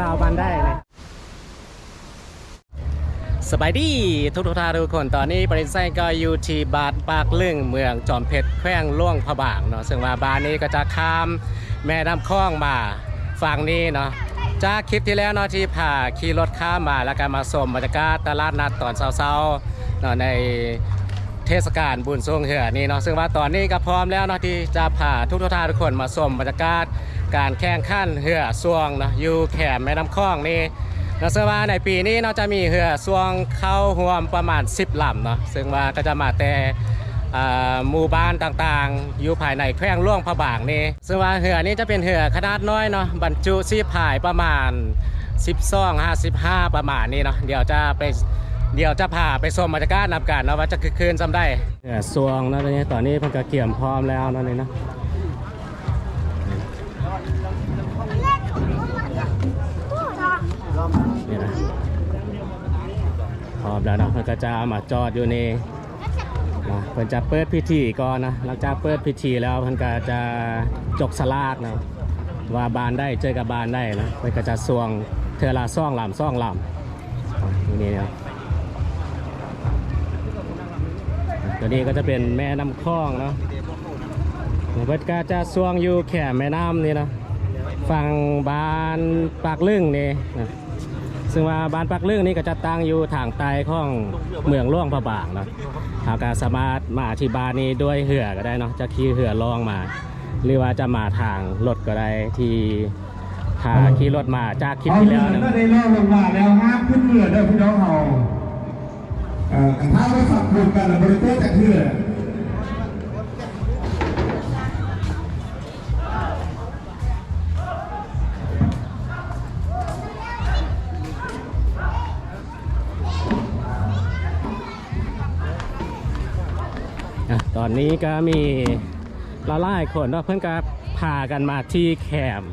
สาวบ้านได้เลยสบายดีทุกทุกท่านทุกคนตอนนี้ปริไซก็อยู่ที่บาดปากลึงเมืองจอมเพชรแขวงล่วงพระบางเนาะซึ่งว่าบ้านนี้ก็จะข้ามแม่น้ำคลองมาฝั่งนี้เนาะจากคลิปที่แล้วเนาะที่พาขี่รถข้ามมาแล้วก็มาชมบรรยากาศตลาดนัดตอนเช้าๆเนาะในเทศกาลบุญทรงเหือนี่เนาะซึ่งว่าตอนนี้ก็พร้อมแล้วเนาะที่จะพาทุกทุกทานทุกคนมาชมบรรยากาศ การแข่งขันเหือสวงเนาะอยู่แขมแม่น้ำคลองนี่นาะซึ่งว่าในปีนี้เนาจะมีเหือสวงเข้าร่วมประมาณ 10ลำเนาะซึ่งว่าก็จะมาแต่หมู่บ้านต่างๆ อยู่ภายในแขวงล่วงพระบางนี่ซึ่งว่าเหือนี้จะเป็นเหือขนาดน้อยเนาะบรรจุซีพายประมาณ 12 55 ประมาณนี้เนาะเดี๋ยวจะไปเดี๋ยวจะพาไปชมบรรยากาศนำกันเนาะว่าจะคือคืนจำได้เออสวงนะตอนนี้ตอนนี้เพิ่นก็เกี่ยมพร้อมแล้วนั่นเลยนะ อมแล้วนะเพิ่นก็จะเอามาจอดอยู่นี่นะเพิ่นจะเปิดพิธีก่อนนะหลังจากเปิดพิธีแล้วเพิ่นก็จะจกสลากนะว่าบานได้เจอกับบานได้นะเพิ่นก็จะสวงเทอละซ่องลำซ่องลำนี่นะตัวนี้ก็จะเป็นแม่น้ำคลองเนาะเบิดก็จะสวงอยู่แค่แม่น้ำนี่นะฝั่งบานปากลึงนี่นะ ซึ่งว่าบ้านปากลึงนี่ก็จะตั้งอยู่ทางใต้ของเมืองล่วงพระบางเนาะเราก็สามารถมาที่บ้านนี้ด้วยเหือก็ได้เนาะจะขี่เหือล่องมา หรือว่าจะมาทางรถก็ได้ที่พาขี่รถมาจากคลิปที่แล้วอนะก็ได้เล่าลงมาแล้วห้ามขึ้นเรือเด้อพี่น้องเฮาถ้าไม่ขับบุญกันบริเวณแต่เรือ อนนี้ก็มีละลายคนเนาะเพื่อนก็พากันมาที่แคมป์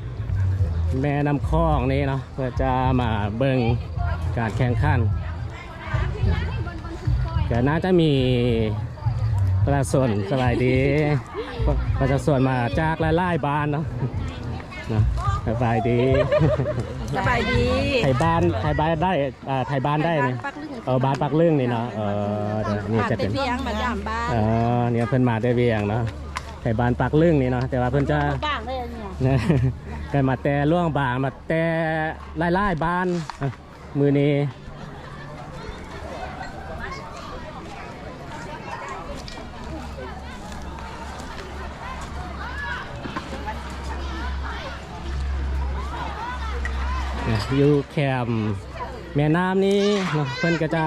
แม่น้ำคลองนี้เนาะเพื่อจะมาเบิ่งการแข่งขันก็น่าจะมีประชาชนสบายดีประชาชนมาจากหลายๆบ้านเนาะ นะสบายดีสบายดีไทยบ้านไทยบ้านได้อ่าไทยบ้านได้เนี่ยปักลึงเออบ้านปักเรื่องนี่เนาะเออเดี๋ยวนี่ผ่านจะไปเป็นเพียงมาจามบ้านเออเนี่ยเพิ่นมาได้เวียงเนาะไข่บานปากลึงนี่เนาะแต่ว่าเพิ่นจะบ้างเลยเนี่ยกันมาแต่ล่วงบางมาแต่ไล่ๆบ้านอะมือนี้ อยู่แคมแม่น้ำนี้เนาะเพิ่นก็จะ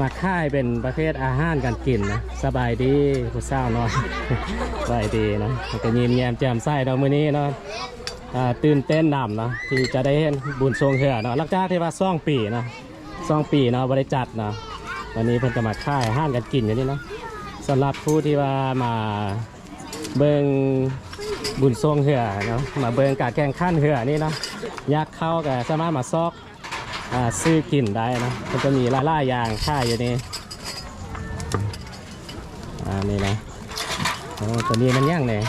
มาค่ายเป็นประเภทอาหารการกินนะสบายดีผู้สาวเนาะสบายดีนะก็ยิ้มแย้มแจ่มใสเนาะมื้อนี้เนาะตื่นเต้นนำเนาะที่จะได้เห็นบุญทรงเหือเนาะลังจากที่ว่าซ่องปีเนาะซ่องปีเนาะบริจัดเนาะวันนี้เพิ่นก็มาค่ายอาหารการกินอย่างนี้เนาะสำหรับผู้ที่ว่ามาเบิ่ง บุญทรงเหือเนาะมาเบิ่งการแข่งขันเหือนี่เนาะอยากเข้าก็สามารถมาซอกอ่าซื้อกินได้นะมันจะมีหลายๆอย่างค่ายอยู่นี่อ่านี่นะโอ้ตัวนี้มันย่างเนี่ย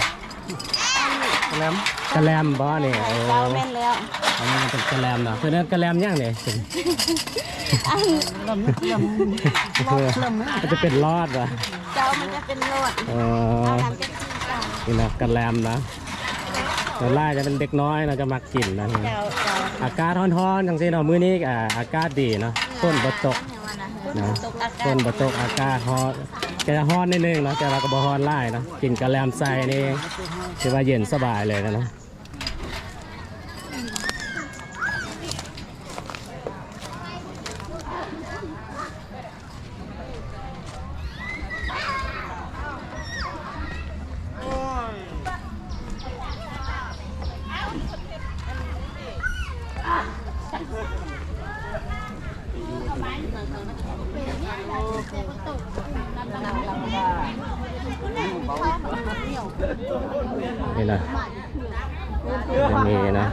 แล้กระแลมบ่เนี่ยเออเจ้าแม่นแล้วอันนี้มันเป็นกระแลมเนาะคือนั้นกระแลมย่างเนี่ยอันลมลมมันจะเป็นรอดว่ะเจ้ามันจะเป็นโลดเอเอาอทำเป็ นี่นะกระแลมนะแต่ล่าจะเป็นเด็กน้อยเราจะมักกินนะเจ้าเจ้าอากาศร้อนๆจังสิเนาะมื้อนี้อ่าอากาศดีเนาะต้นบ่ตกนะต้นบ่ตกอากาศร้อนแกจะร้อนนิดนึงเนาะแต่ว่าก็บ่ร้อนไลายเนาะกินกระแลมใส่นี่ถือว่าเย็นสบายเลยนะเนาะ นี่นะจะมีนะ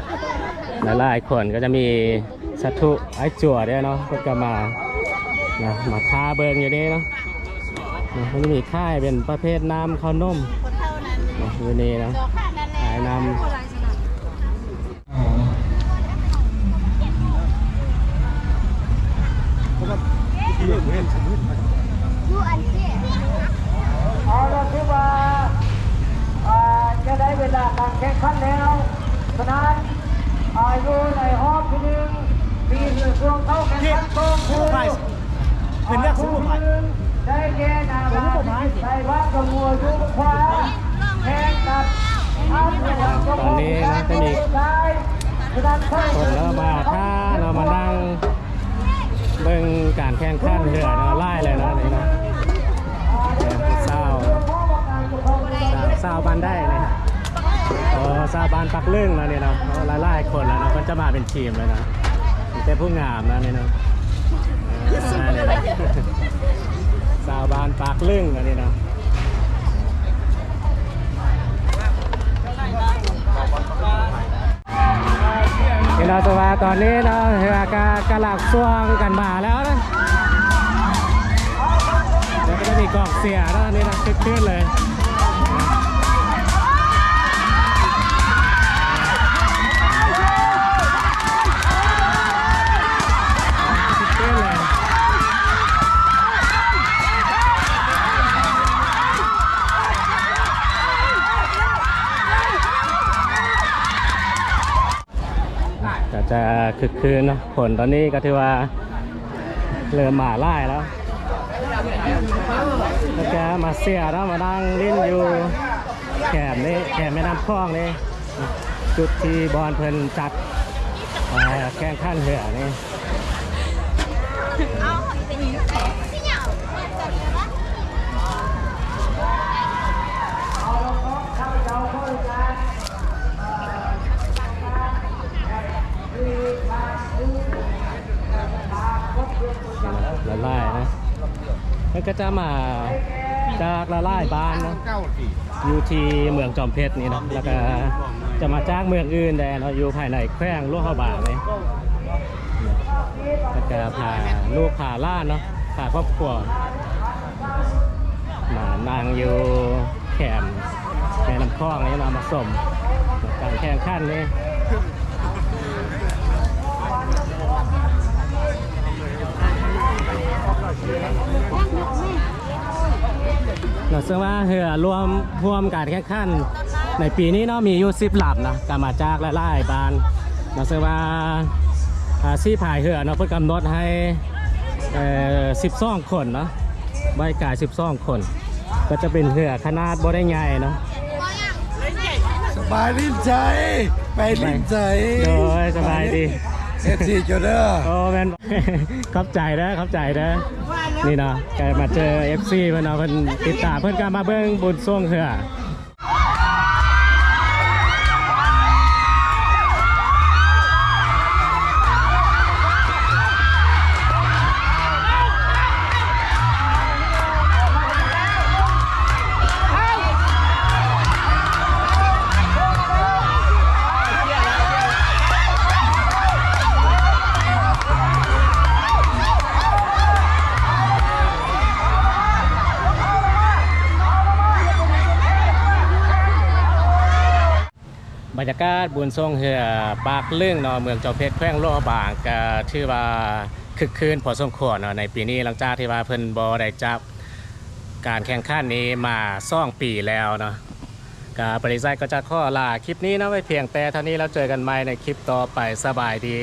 หลายๆคนก็จะมีสัตว์ไอ้จั่วด้วยเนาะก็จะมานะมาคาเบิงอยู่นี่เนาะมันจะมีค่ายเป็นประเภทน้ำข้าวนมอยู่นี่นะขายน้ำ ดูอันที่เอาละที่ว่าจะได้เวลาการแข่งขันแล้วฉะนั้นอายุในห้องที่หนึ่งมีส่วนรวมเท่ากันทั้งกองคือเป็นเรื่องของกฎหมายได้แก่นาบาใส่ว่ากระมัวยุบขวาแทงกับตอนนี้นะจะมีคนละบาทค่าเรนี้นั่ง เบิ่งการแข่งขันเรือเนาะไล่เลยนะนี่นะเศร้าเศร้าบ้านได้เลยโอ้เส้าบานปักลึงแล้วเนี่ยเนาะหลายหลายๆคนแล้วเนาะมันจะมาเป็นทีมเลยนะมีแต่ผู้งามนะเนี่ยเนาะเออนี่เนาะเศร้าบานปักลึงแล้วนี่เนาะพี่น้องสวาตอนนี้เนาะเรือ กากำลักซวงกันมาแล้วนะแล้วก็จะมีกองเสียเนาะนี่นะคึกคืนเลย ก็จะคึกคืนเนาะผลตอนนี้ก็ถือว่าเริ่มมาไล่แล้วแล้วแกมาเสียแล้วมานั่งเล่นอยู่แคมนี่แคมแม่น้ำคลองนี่จุดที่บอลเพลินจัดแข่งขันเรือนี่ ละลายนะมันก็จะมาจากละลายบ้านนะอยู่ที่เมืองจอมเพชรนี่นะแล้วก็จะมาจากเมืองอื่นแดนเนาอยู่ภายในแขวงหลวงพระบางนี่แล้วก็พาลูกพาล้าเนาะพาครอบครัวมานั่งอยู่แคมป์แม่น้ำคลองนี่มามาสมการแข่งขันนี่ เราซึ่งว่าเรือรวมรวมการแข่งขันในปีนี้เนาะมีอยู่สิบลำนะการมาจากและไล่บานเราซึ่งว่าอาซีพายเรือเนาะเพื่อกำหนดให้สิบสองคนเนาะใบกายสิบสองคน ก็จะเป็นเรือขนาดบ่ได้ใหญ่เนาะสบายลิ้นใจ ไปลิ้นใจ โดยสบายดี เซฟซีจุดเด้อโอ้แมนขอบใจนะขอบใจนะนี่เนาะแกมาเจอ FC เพื่อนเนาะเพื่อนติดตามเพื่อนก็มาเบิ้งบุญส่วงเหือากาศบุญทรงเหือปากเรื่องเนาะเมืองจอมเพชรแขวงโลบางก็ชื่อว่าคึกคืนพอสมควรเนาะในปีนี้หลังจากที่ว่าเพิ่นบ่ได้จับการแข่งขันนี้มาซ่องปีแล้วเนาะก็บริษัทก็จะข้อลาคลิปนี้นะไว้เพียงแต่เท่านี้แล้วเจอกันใหม่ในคลิปต่อไปสบายดี